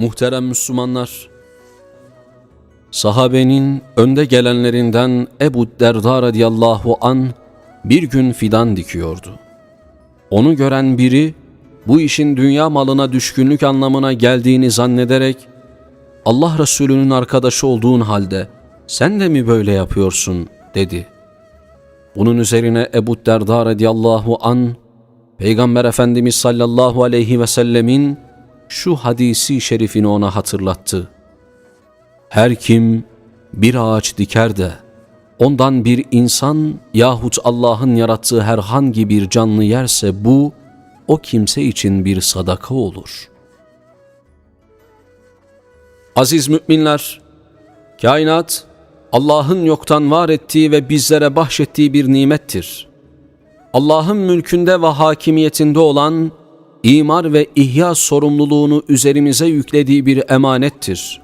Muhterem Müslümanlar, sahabenin önde gelenlerinden Ebu Derda radıyallahu an bir gün fidan dikiyordu. Onu gören biri bu işin dünya malına düşkünlük anlamına geldiğini zannederek Allah Resulü'nün arkadaşı olduğun halde sen de mi böyle yapıyorsun dedi. Bunun üzerine Ebu Derda radıyallahu an Peygamber Efendimiz sallallahu aleyhi ve sellemin şu hadisi şerifini ona hatırlattı. Her kim bir ağaç diker de ondan bir insan yahut Allah'ın yarattığı herhangi bir canlı yerse bu o kimse için bir sadaka olur. Aziz müminler, kainat Allah'ın yoktan var ettiği ve bizlere bahşettiği bir nimettir. Allah'ın mülkünde ve hakimiyetinde olan imar ve ihya sorumluluğunu üzerimize yüklediği bir emanettir.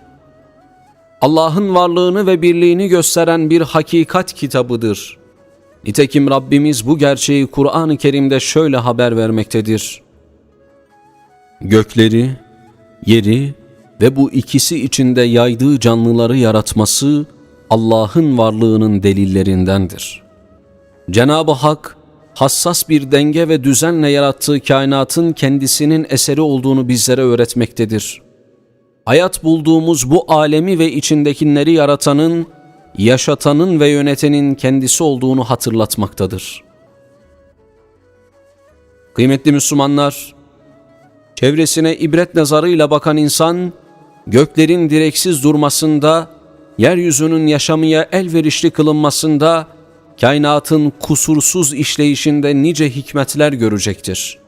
Allah'ın varlığını ve birliğini gösteren bir hakikat kitabıdır. Nitekim Rabbimiz bu gerçeği Kur'an-ı Kerim'de şöyle haber vermektedir. Gökleri, yeri ve bu ikisi içinde yaydığı canlıları yaratması Allah'ın varlığının delillerindendir. Cenab-ı Hak, hassas bir denge ve düzenle yarattığı kainatın kendisinin eseri olduğunu bizlere öğretmektedir. Hayat bulduğumuz bu alemi ve içindekileri yaratanın, yaşatanın ve yönetenin kendisi olduğunu hatırlatmaktadır. Kıymetli Müslümanlar, çevresine ibret nazarıyla bakan insan, göklerin direksiz durmasında, yeryüzünün yaşamaya elverişli kılınmasında, kainatın kusursuz işleyişinde nice hikmetler görecektir.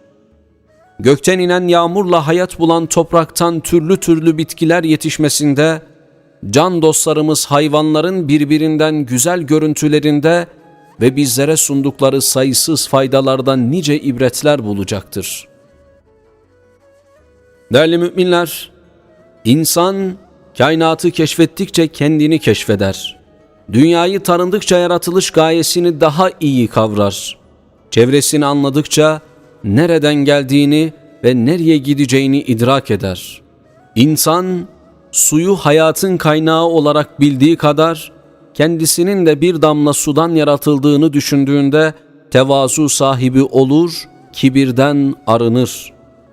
Gökten inen yağmurla hayat bulan topraktan türlü türlü bitkiler yetişmesinde, can dostlarımız hayvanların birbirinden güzel görüntülerinde ve bizlere sundukları sayısız faydalardan nice ibretler bulacaktır. Değerli müminler, insan kainatı keşfettikçe kendini keşfeder. Dünyayı tanıdıkça yaratılış gayesini daha iyi kavrar. Çevresini anladıkça nereden geldiğini ve nereye gideceğini idrak eder. İnsan suyu hayatın kaynağı olarak bildiği kadar kendisinin de bir damla sudan yaratıldığını düşündüğünde tevazu sahibi olur, kibirden arınır.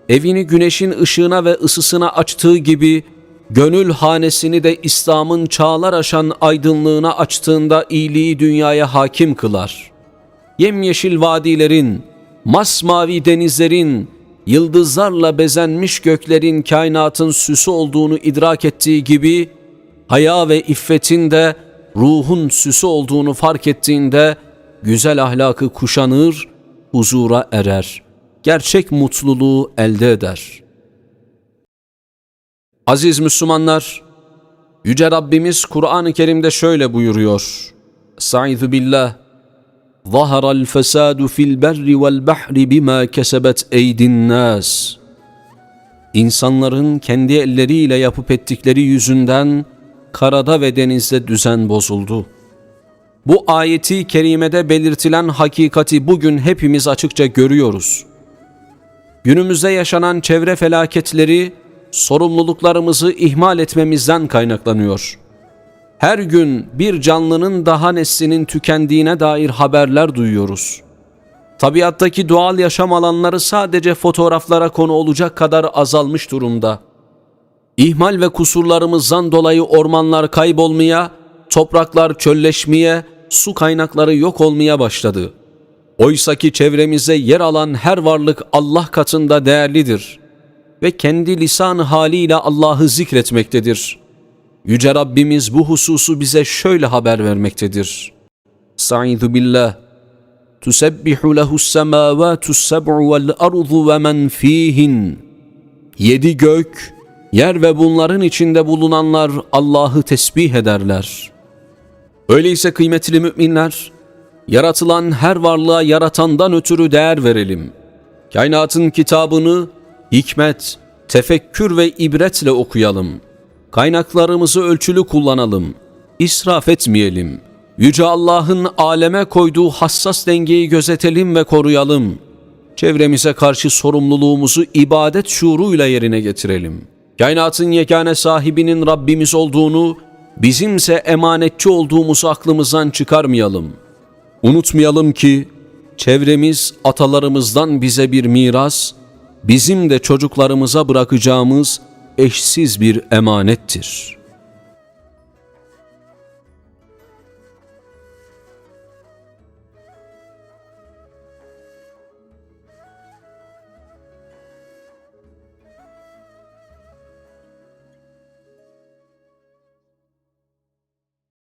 Evini güneşin ışığına ve ısısına açtığı gibi gönül hanesini de İslam'ın çağlar aşan aydınlığına açtığında iyiliği dünyaya hakim kılar. Yemyeşil vadilerin, masmavi denizlerin, yıldızlarla bezenmiş göklerin kainatın süsü olduğunu idrak ettiği gibi, haya ve iffetin de ruhun süsü olduğunu fark ettiğinde, güzel ahlakı kuşanır, huzura erer, gerçek mutluluğu elde eder.'' Aziz Müslümanlar, Yüce Rabbimiz Kur'an-ı Kerim'de şöyle buyuruyor. Sa'idu billah. Zaharal fesadu fil berri vel bahri bima kesebet eydin nas. İnsanların kendi elleriyle yapıp ettikleri yüzünden karada ve denizde düzen bozuldu. Bu ayeti kerimede belirtilen hakikati bugün hepimiz açıkça görüyoruz. Günümüzde yaşanan çevre felaketleri sorumluluklarımızı ihmal etmemizden kaynaklanıyor. Her gün bir canlının daha neslinin tükendiğine dair haberler duyuyoruz. Tabiattaki doğal yaşam alanları sadece fotoğraflara konu olacak kadar azalmış durumda. İhmal ve kusurlarımızdan dolayı ormanlar kaybolmaya, topraklar çölleşmeye, su kaynakları yok olmaya başladı. Oysaki çevremize yer alan her varlık Allah katında değerlidir.'' Ve kendi lisan haliyle Allah'ı zikretmektedir. Yüce Rabbimiz bu hususu bize şöyle haber vermektedir. Sa'idhu billah. Tusebbihu lehu's semavatu's seb'u vel ardu ve men fihin. Yedi gök, yer ve bunların içinde bulunanlar Allah'ı tesbih ederler. Öyleyse kıymetli müminler, yaratılan her varlığa yaratandan ötürü değer verelim. Kainatın kitabını hikmet, tefekkür ve ibretle okuyalım. Kaynaklarımızı ölçülü kullanalım. İsraf etmeyelim. Yüce Allah'ın aleme koyduğu hassas dengeyi gözetelim ve koruyalım. Çevremize karşı sorumluluğumuzu ibadet şuuruyla yerine getirelim. Kainatın yegane sahibinin Rabbimiz olduğunu, bizimse emanetçi olduğumuzu aklımızdan çıkarmayalım. Unutmayalım ki çevremiz atalarımızdan bize bir miras, bizim de çocuklarımıza bırakacağımız eşsiz bir emanettir.''